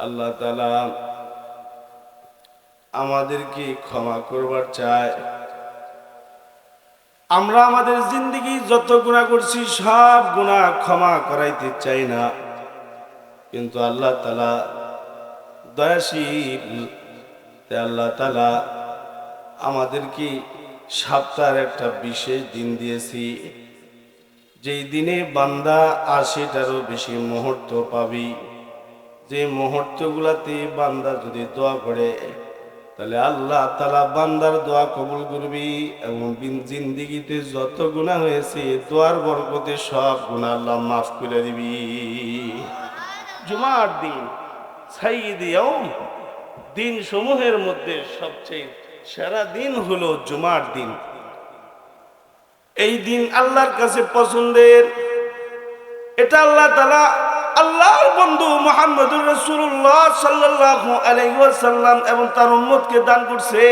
আল্লাহ তালা আমাদেরকে ক্ষমা করবার চায়। আমরা আমাদের জিন্দগি যত গুণা করছি, সব গুণা ক্ষমা করাইতে চাই না। কিন্তু আল্লাহ তালা দয়াশীল আল্লাহ তালা আমাদেরকে সপ্তাহের একটা বিশেষ দিন দিয়েছি। যেই দিনে বান্দা আশিটারও বেশি মুহূর্ত পাবি। যে মুহূর্তগুলাতে বান্দা যদি দোয়া করে, তাহলে আল্লাহ তালা বান্দার দোয়া কবুল করবি এবং জিন্দিগিতে যত গুণা হয়েছে, দোয়ার বরকতে সব গুণা আল্লাহ মাফ করে দিবি। জুমার দিন দিন সমূহের মধ্যে সবচেয়ে সেরা দিন হলো জুমার দিন। এই দিন আল্লাহর কাছে পছন্দের, এটা আল্লাহ তালা আল্লাহর বন্ধু মোহাম্মদুর রসুল্লাহ সাল্লাহ আলাইসাল্লাম এবং তার উম্মতকে দান করছে।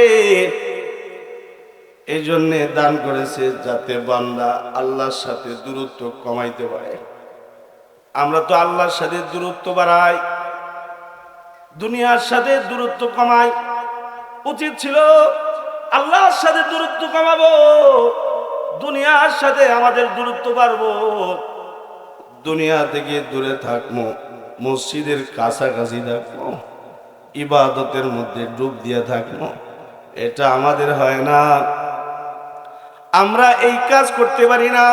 এই জন্যে দান করেছে যাতে বান্দা আল্লাহর সাথে দূরত্ব কমাইতে পারে। আমরা তো আল্লাহর সাথে দূরত্ব বাড়াই, দুনিয়ার সাথে দূরত্ব কমাই। উচিত ছিল আল্লাহর সাথে দূরত্ব কমাবো, দুনিয়ার সাথে আমাদের দূরত্ব বাড়বো। দুনিয়া থেকে দূরে থাকব মসজিদের কাছাকাছি থাকব ইবাদতের মধ্যে ডুব দিয়ে থাকব এটা আমাদের হয় না। আমরা এই কাজ করতে পারি না।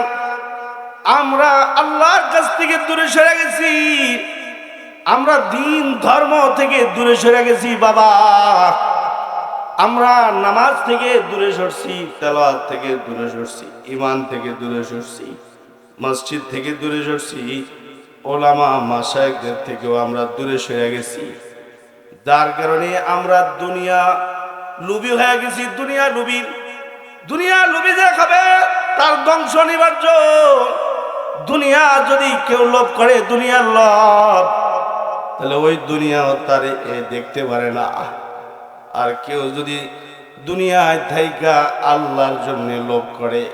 আমরা আল্লাহর কাছ থেকে দূরে সরে গেছি। আমরা দিন, ধর্ম থেকে দূরে সরে গেছি, বাবা। আমরা নামাজ থেকে দূরে সরছি, তেলাওয়াত থেকে দূরে সরছি ইমান থেকে দূরে সরছি। মসজিদ থেকে দূরে সরছি। ওলামা মাসায়কদের থেকেও আমরা দূরে সরে গেছি। যার কারণে আমরা দুনিয়া লুবি হয়ে গেছি, দুনিয়া লুবি। দুনিয়া লুবি যে খাবে, তার ধ্বংস অনিবার্য। দুনিয়া যদি কেউ লোভ করে, দুনিয়ার লোভ। তাহলে ওই দুনিয়াও তার এ দেখতে পারে না। আর কেউ যদি দুনিয়ায় থাইকা আল্লাহর জন্য লোভ করে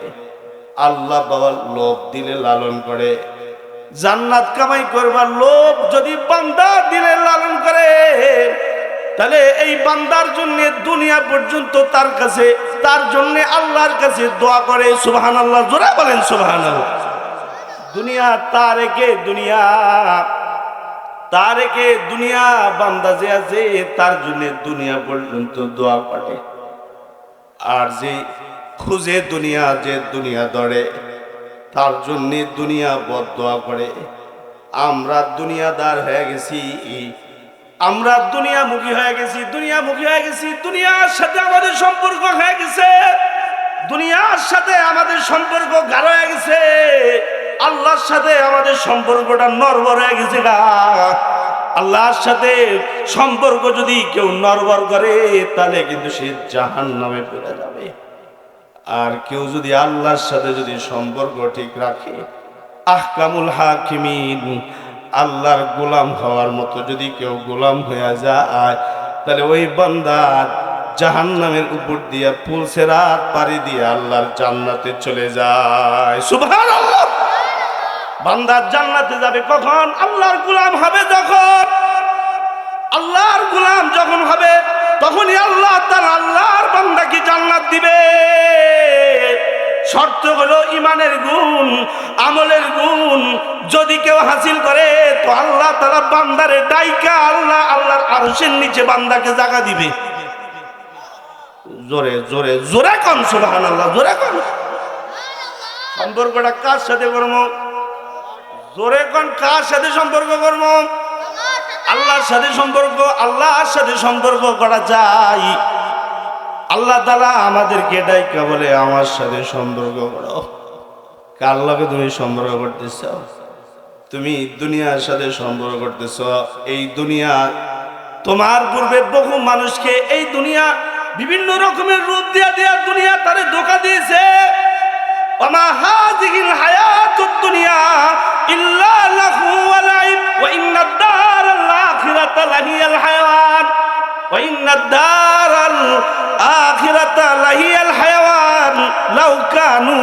আল্লাহ বাবার লোভ দিলে লালন করে। জান্নাত কামাই করবার লোভ যদি বান্দা দিলে লালন করে, তাহলে এই বান্দার জন্য দুনিয়া পর্যন্ত তার কাছে, তার জন্য আল্লাহর কাছে দোয়া করে সুবহান আল্লাহ জোরে বলেন সুবহান দুনিয়া তারেকে দুনিয়া তারেকে দুনিয়া, বান্দা যে আছে তার জন্য দুনিয়া পর্যন্ত দোয়া করে আর যে খুঁজে দুনিয়া যে দুনিয়া ধরে, তার জন্যে দুনিয়া বদ দোয়া করে। আমরা দুনিয়াদার হয়ে গেছি, আমরা দুনিয়া দুনিয়ামুখী হয়ে গেছি, দুনিয়ামুখী হয়ে গেছি, দুনিয়ার সাথে আমাদের সম্পর্ক হয়ে গেছে, দুনিয়ার সাথে আমাদের সম্পর্ক গাঢ় হয়ে গেছে, আল্লাহর সাথে আমাদের সম্পর্কটা নরবর হয়ে গেছে গা। আল্লাহর সাথে সম্পর্ক যদি কেউ নরবর করে, তাহলে কিন্তু সে জাহান নামে পড়ে যাবে। আর কেউ যদি আল্লাহর সাথে যদি সম্পর্ক ঠিক রাখে, আহকামুল হাকিমিন, আল্লাহর গোলাম হওয়ার মতো যদি কেউ গোলাম হয়ে যায়, তাহলে ওই বান্দা জাহান নামের উপর দিয়ে পুলসে রাত পাড়ি দিয়ে আল্লাহর জান্নাতে চলে যায়। সুভান আল্লাহ বান্দার জান্নাতে যাবে কখন? আল্লাহর গোলাম হবে যখন। আল্লাহর গোলাম যখন হবে, তখনই আল্লাহ তার আল্লাহর বান্দাকে জান্নাত দিবে। শর্ত হলো ইমানের গুণ, আমলের গুণ। যদি কেউ হাসিল করে, তো আল্লাহ তারা বান্দারে ডাইকা আল্লাহ, আল্লাহর আরশের নিচে বান্দাকে জাগা দিবে। জোরে জোরে জোরে কন সুবহান আল্লাহ জোরে কন। সম্পর্কটা কার সাথে করব? জোরে কন, কার সাথে সম্পর্ক করব? আল্লাহর সাথে সম্পর্ক, আল্লাহর সাথে সম্পর্ক করা যায়। আল্লাহ তালা আমাদেরকে এটাই কেবলে আমার সাথে সম্পর্ক করো। কার তুমি সম্পর্ক করতেছ? তুমি দুনিয়ার সাথে সম্পর্ক করতেছ। এই দুনিয়া তোমার পূর্বে বহু মানুষকে এই দুনিয়া বিভিন্ন রকমের রূপ দিয়া দেয়া দুনিয়া তারে ধোকা দিয়েছে। ইন্নাদ্দার আল লাউ কানু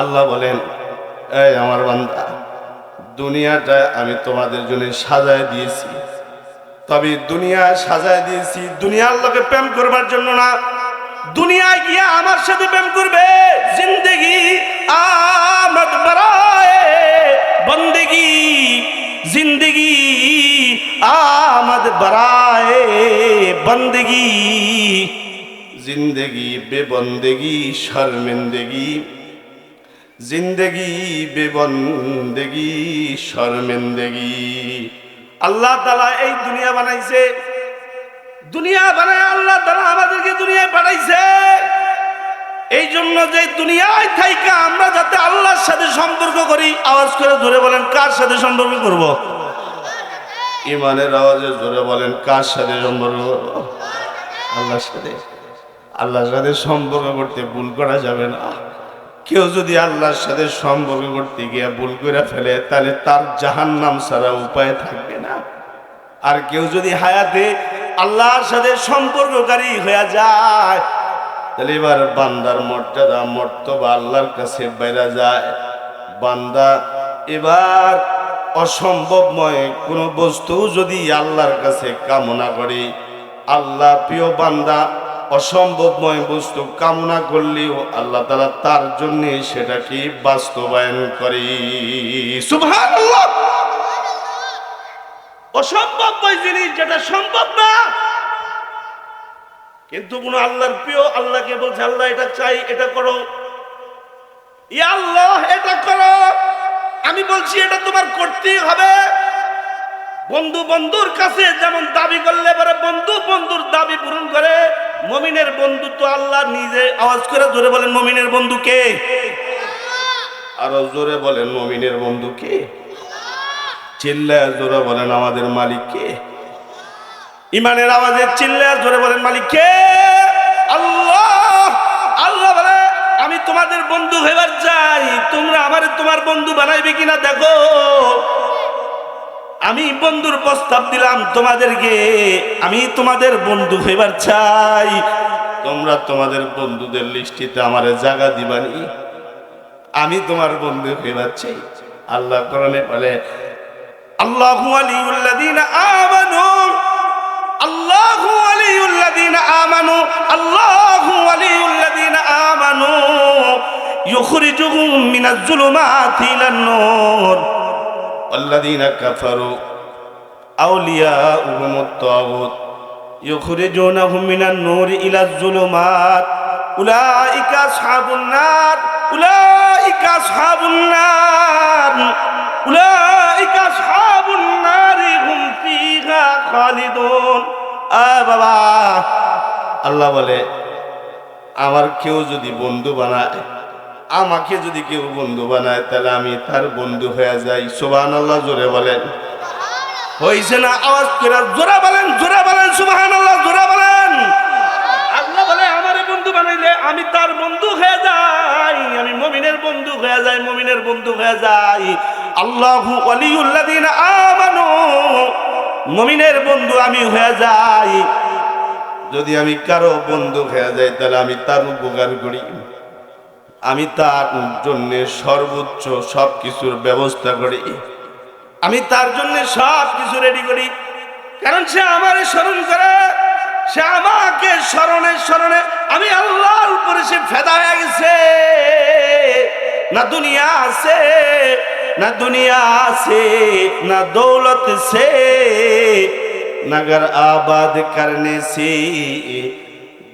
আল্লাহ বলেন, এই আমার বান্দা, দুনিয়াটা আমি তোমাদের জন্য সাজায় দিয়েছি। তবে দুনিয়া সাজায় দিয়েছি, দুনিয়ার লোকে প্রেম করবার জন্য না। দুনিয়ায় গিয়া আমার সাথে প্রেম করবে। জিন্দেগি আমদ বরায়ে বন্দেগি জিন্দেগি আমদ বরায়ে বন্দেগি জিন্দেগি বেবন্দেগি শর্মিন্দগি জিন্দেগি বেবন্দেগি শর্মিন্দগি আল্লাহ তালা এই দুনিয়া বানাইছে দুনিয়া বানায় আল্লাহ তালা আমাদেরকে দুনিয়ায় পাঠাইছে এই জন্য যে দুনিয়ায় থাইকা আমরা যাতে আল্লাহর সাথে সম্পর্ক করি, আওয়াজ করে ধরে বলেন, কার সাথে সম্পর্ক করব? ইমানের আওয়াজে ধরে বলেন, কার সাথে সম্পর্ক করব? আল্লাহর সাথে। আল্লাহর সাথে সম্পর্ক করতে ভুল করা যাবে না। কেউ যদি আল্লাহর সাথে সম্পর্ক করতে গিয়ে ভুল করে ফেলে, তাহলে তার জাহান নাম ছাড়া উপায় থাকবে না। আর কেউ যদি হায়াতে আল্লাহর সাথে সম্পর্ককারী হয়ে যায় তাহলে এবার বান্দার মর্যাদা, মর্তবা আল্লাহর কাছে বেড়া যায়। বান্দা এবার অসম্ভবময় কোনো বস্তু যদি আল্লাহর কাছে কামনা করে, আল্লাহ প্রিয় বান্দা অসম্ভবময় বস্তু কামনা করলেও আল্লাহ তালা তার জন্য সেটাকে বাস্তবায়ন করে। অসম্ভবময় জিনিস যেটা সম্ভব না কিন্তু কোন আল্লাহর প্রিয়, আল্লাহকে বলছে, আল্লাহ, এটা চাই, এটা করো। আল্লাহ, এটা করো। আমি বলছি, এটা তোমার করতেই হবে। বন্ধু বন্ধুর কাছে যেমন দাবি করলে পরে বন্ধু বন্ধুর দাবি পূরণ করে, মমিনের বন্ধু তো আল্লাহ নিজে আওয়াজ করে জোরে বলেন, মমিনের বন্ধু কে? আরও জোরে বলেন, মমিনের বন্ধু কে? চিল্লায় জোরে বলেন, আমাদের মালিক কে? ইমানের আওয়াজে চিল্লায় জোরে বলেন, মালিক বন্ধু হইবার চাই, তোমরা আমারে তোমার বন্ধু বানাইবে কিনা দেখো। আমি বন্ধুর প্রস্তাব দিলাম তোমাদেরকে, আমি তোমাদের বন্ধু হইবার চাই। তোমরা তোমাদের বন্ধুদের লিস্টিতে আমার জায়গা দিবানি। আমি তোমার বন্ধু হইবার চাই আল্লাহ কোরআনে বলে, আল্লাহু আমানু আল্লাহু আমানু আল্লাহু আমানু। ইউখরিজুহুম মিনাজ জুলুমাতি ইলান নূর والذين كفروا أولياؤهم الطاغوت يخرجونهم من النور إلى الظلمات أولئك أصحاب النار أولئك أصحاب النار أولئك أصحاب النار هم فيها خالدون آ বাবা আল্লাহ বলে আমার কেউ যদি বন্ধু বানায় আমাকে যদি কেউ বন্ধু বানায় তাহলে আমি তার বন্ধু হয়ে যাই। সুবাহ আল্লাহ জোরে বলেন। হয়েছে না আওয়াজ করে জোরে বলেন জোরে বলেন সুবাহান আল্লাহ জোরে বলেন। আল্লাহ বলে আমার বন্ধু বানাইলে আমি তার বন্ধু হয়ে যাই। আমি মমিনের বন্ধু হয়ে যাই মমিনের বন্ধু হয়ে যাই। আল্লাহু ওয়ালিউল্লাযিনা আমানু মমিনের বন্ধু আমি হয়ে যাই। যদি আমি কারও বন্ধু হয়ে যাই তাহলে আমি তার উপকার করি। আমি তার জন্য সর্বোচ্চ সব কিছুর ব্যবস্থা করি আমি তার জন্য সব কিছু রেডি করি কারণ সে আমার স্মরণ করে সে আমাকে স্মরণে স্মরণে আমি আল্লাহর উপরে সে ফেদা হয়ে গেছে না দুনিয়া আছে না দুনিয়া আছে না দৌলত সে नगर आबाद करने से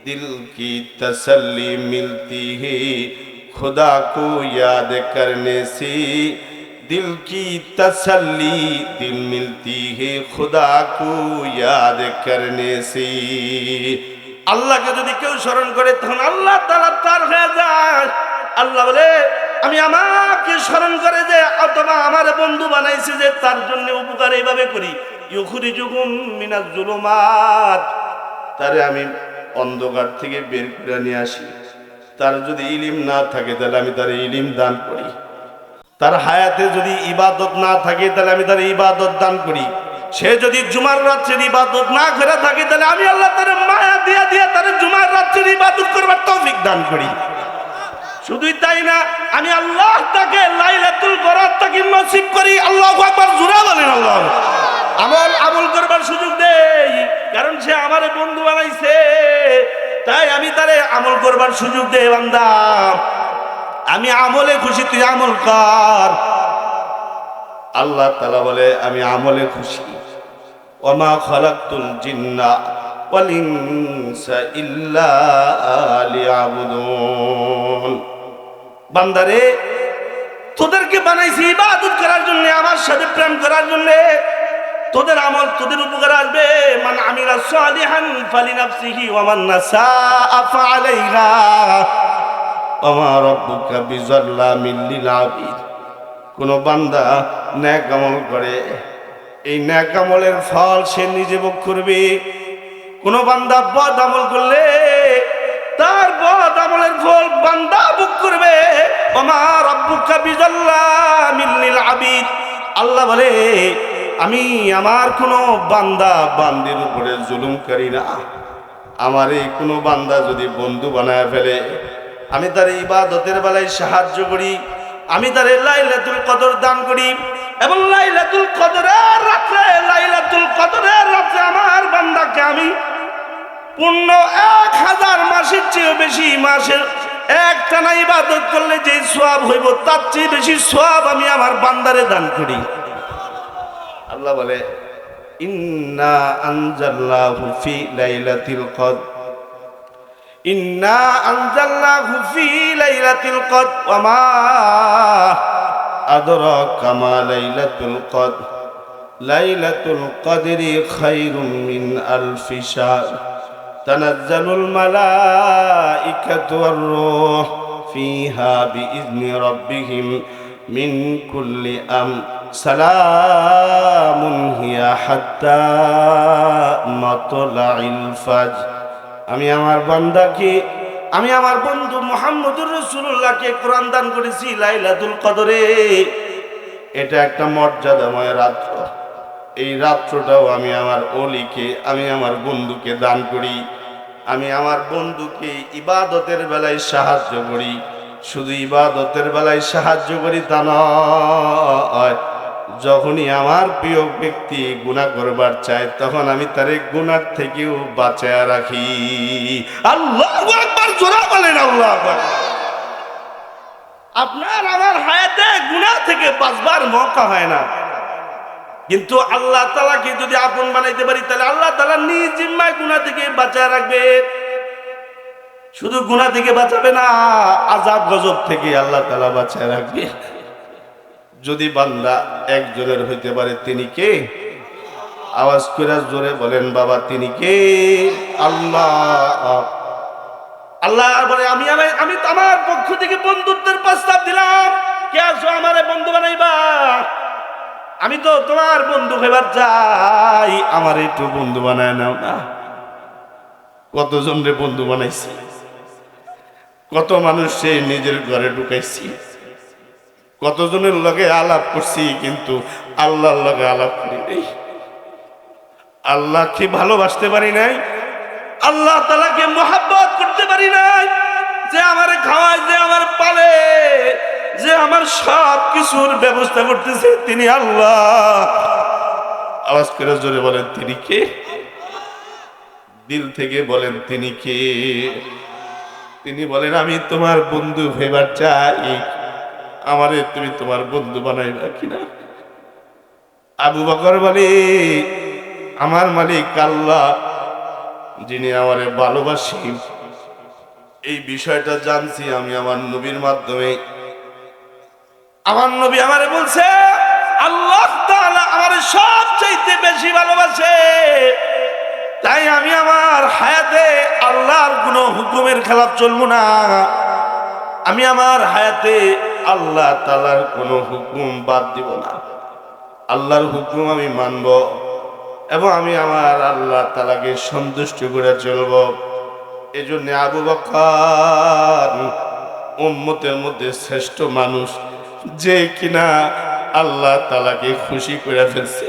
दिल की तसल्ली मिलती है खुदा को याद करने से दिल की तसल्ली दिल मिलती है खुदा को याद करने से আল্লাহকে যদি কেউ স্মরণ করে তখন আল্লাহ তালা তার হয়ে যায় আল্লাহ বলে আমি আমাকে স্মরণ করে যে অথবা আমার বন্ধু বানাইছে যে তার জন্য উপকার এইভাবে করি ইউখুরি যুগুম মিনাজ জুলুমাত তারে আমি অন্ধকার থেকে বের করে নিয়ে আসি তার যদি ইলিম না থাকে, তাহলে আমি তার ইলিম দান করি। তার হায়াতে যদি ইবাদত না থাকে, তাহলে আমি তার ইবাদত দান করি। সে যদি জুমার রাত্রের ইবাদত না করে থাকে, তাহলে আমি আল্লাহ তার মায়া দিয়া দিয়া তার জুমার রাত্রের ইবাদত করবার তৌফিক দান করি। শুধুই তাই না, আমি আল্লাহ তাকে লাইলাতুল বরাত তাকে নসিব করি। আল্লাহ একবার জোরে বলেন আল্লাহ। আমল আমল করবার সুযোগ দেই, কারণ সে আমার বন্ধু বানাইছে। তাই আমি তারে আমল করবার সুযোগ দেই বান্দা। আমি আমলে খুশি, তুই আমল কর। আল্লাহ তালা বলে, আমি আমলে খুশি। ওমা খালাকুল জিন্না বান্দারে তোদেরকে বানাইছি ইবাদত করার জন্য, আমার সাথে প্রেম করার জন্য। তোদের আমল তোদের উপকার আসবে। মান আমিলা সালিহান ফালি ফালিনাফসিহি ওয়া মান নাসাআ ফাআলাইহা। ওয়া মা রাব্বুকা বিযাল্লামিল লিল আবিদ। কোন বান্দা ন্যাক আমল করে। এই ন্যাক আমলের ফল সে নিজে ভোগ করবে। কোন বান্দা বদ আমল করলে তার বদ আমলের ফল বান্দা ভোগ করবে। আমার রব্বুকা বিজাল্লামিল আবিদ। আল্লাহ বলে আমি আমার কোনো বান্দা বান্দির উপরে জুলুম করি না। আমার এই কোনো বান্দা যদি বন্ধু বানায় ফেলে, আমি তার ইবাদতের বেলায় সাহায্য করি, আমি তার লাইলাতুল কদর দান করি এবং লাইলাতুল কদরের রাত্রে, লাইলাতুল কদরের রাত্রে আমার বান্দাকে আমি পূর্ণ এক হাজার মাসের চেয়েও বেশি মাসের একটানা ইবাদত করলে যে সোয়াব হইব, তার চেয়ে বেশি সোয়াব আমি আমার বান্দারে দান করি। আল্লাহ বলে, ইন্না আনজাল্লাহু ফি লাইলাতিল কদর। ইন্না আনজালনাহু ফি লাইলাতিল কদর। ওয়া মা আদরাকা মা লাইলাতুল কদর। লাইলাতুল কদরি খায়রুম মিন আলফি শাহর মালাইকাতু ওয়ার রূহ ফিহা বিইذনি রাব্বিহিম মিন কুল্লি আম সালামুন হিয়া হাত্তা মাতলাইল ফাজর আমি আমার বান্দাকে, আমি আমার বন্ধু মোহাম্মদুর রসুল্লাহকে কোরআন দান করেছি লাইলাতুল কদরে। এটা একটা মর্যাদাময় রাত্র। এই রাত্রটাও আমি আমার অলিকে, আমি আমার বন্ধুকে দান করি। আমি আমার বন্ধুকে ইবাদতের বেলায় সাহায্য করি। শুধু ইবাদতের বেলায় সাহায্য করি তা নয় যখনই আমার প্রিয় ব্যক্তি গুণা করবার চায়, তখন আমি তার গুণার থেকেও বাঁচায় রাখি। আল্লাহ একবার জোরা বলেন আল্লাহ। আপনার আমার হায়াতে গুণা থেকে বাঁচবার মৌকা হয় না। কিন্তু আল্লাহ তালাকে যদি আপন বানাইতে পারি, তাহলে আল্লাহ তালা নিজ জিম্মায় গুণা থেকে বাঁচায় রাখবে। শুধু গুণা থেকে বাঁচাবে না আজাব গজব থেকে আল্লাহ তালা বাঁচায় রাখবে। যদি বান্দা একজনের হইতে পারে, তিনি কে? আওয়াজ করে জোরে বলেন, বাবা, তিনি কে? আল্লাহ। আল্লাহ বলে, আমি আমি আমি আমার পক্ষ থেকে বন্ধুত্বের প্রস্তাব দিলাম। কে আসো আমারে বন্ধু বানাইবা? আমি তো তোমার বন্ধু হইবার যাই আমার একটু বন্ধু বানায় নাও না। কতজন রে বন্ধু বানাইছি? কত মানুষ সে নিজের ঘরে ঢুকাইছি। কতজনের লগে আলাপ করছি, কিন্তু আল্লাহর লগে আলাপ করি নাই। আল্লাহ কি ভালোবাসতে পারি নাই? আল্লাহ তালাকে মোহাব্বত করতে পারি নাই। যে আমার খাওয়ায়, যে আমার পালে, যে আমার সব কিছুর ব্যবস্থা করতেছে, তিনি আল্লাহ। আওয়াজ করে জোরে বলেন, তিনি কে? দিল থেকে বলেন, তিনি কে? তিনি বলেন, আমি তোমার বন্ধু হইবার চাই। আমারে তুমি তোমার বন্ধু বানাইবা কিনা? আবু বকর বলে, আমার মালিক আল্লাহ, যিনি আমারে ভালোবাসি। এই বিষয়টা জানছি আমি আমার নবীর মাধ্যমে। আমার নবী আমারে বলছে, আল্লাহ আমারে সবচাইতে বেশি ভালোবাসে। তাই আমি আমার হায়াতে আল্লাহর কোনো হুকুমের খেলাপ চলবো না। আমি আমার হায়াতে আল্লাহ তালার কোনো হুকুম বাদ দিব না। আল্লাহর হুকুম আমি মানব এবং আমি আমার আল্লাহ তালাকে সন্তুষ্ট করে চলব। এজন্য আবু বকর উম্মতের মধ্যে শ্রেষ্ঠ মানুষ যে কিনা আল্লাহ তালাকে খুশি করে ফেলছে।